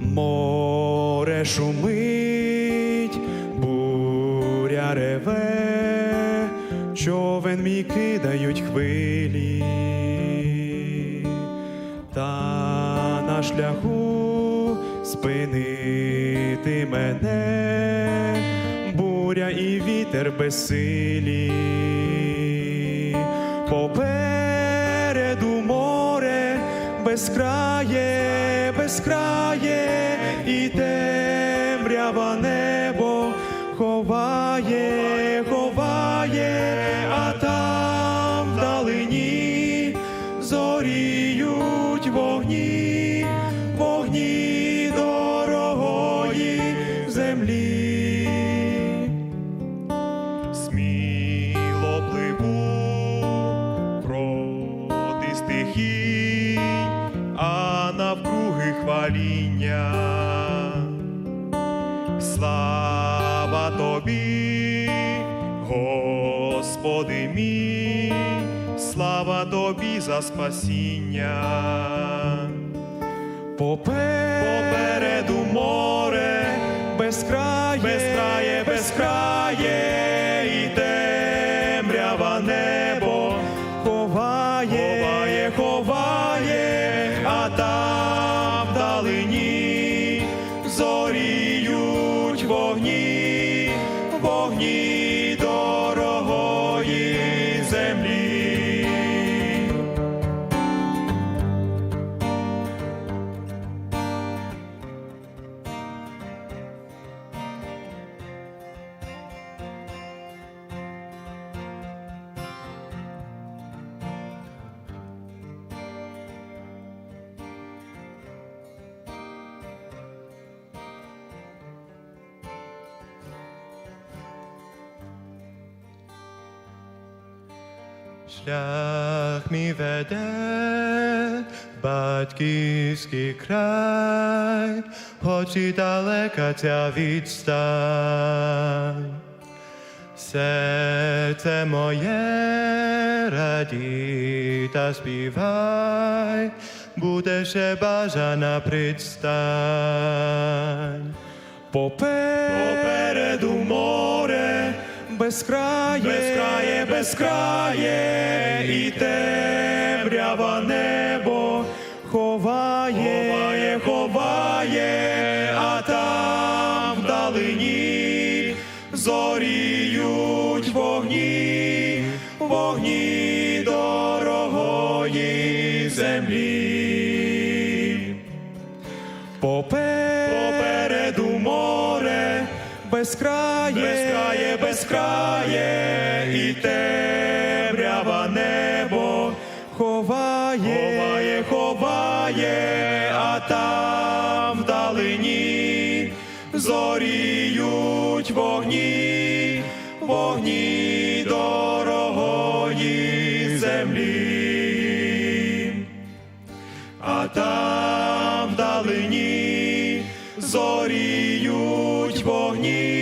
Море шумить, буря реве, човен мій кидають хвилі, та на шляху спинити мене, буря і вітер безсилі. Попереду безкрає, безкрає, і темрява небо ховає, Слава тобі, Господи мій, слава тобі за спасіння. Попереду море безкрає, безкрає, безкрає, і темрява небо ховає, ховає, ховає, а там вдалині Шлях мій веде, батьківський край, хоч і далека ця відстань. Серце моє раді співай, буде ще бажана предстань. Попереду море безкрає, безкрає, безкрає, і темрява небо ховає, ховає, ховає, а там вдалині зоріють вогні, вогні дорогої землі. Попереду море безкрає, безкрає, безкрає, і темрява небо ховає, ховає, ховає, а там вдалині зоріють вогні, вогні дорогої землі. А там вдалині зоріють вогні,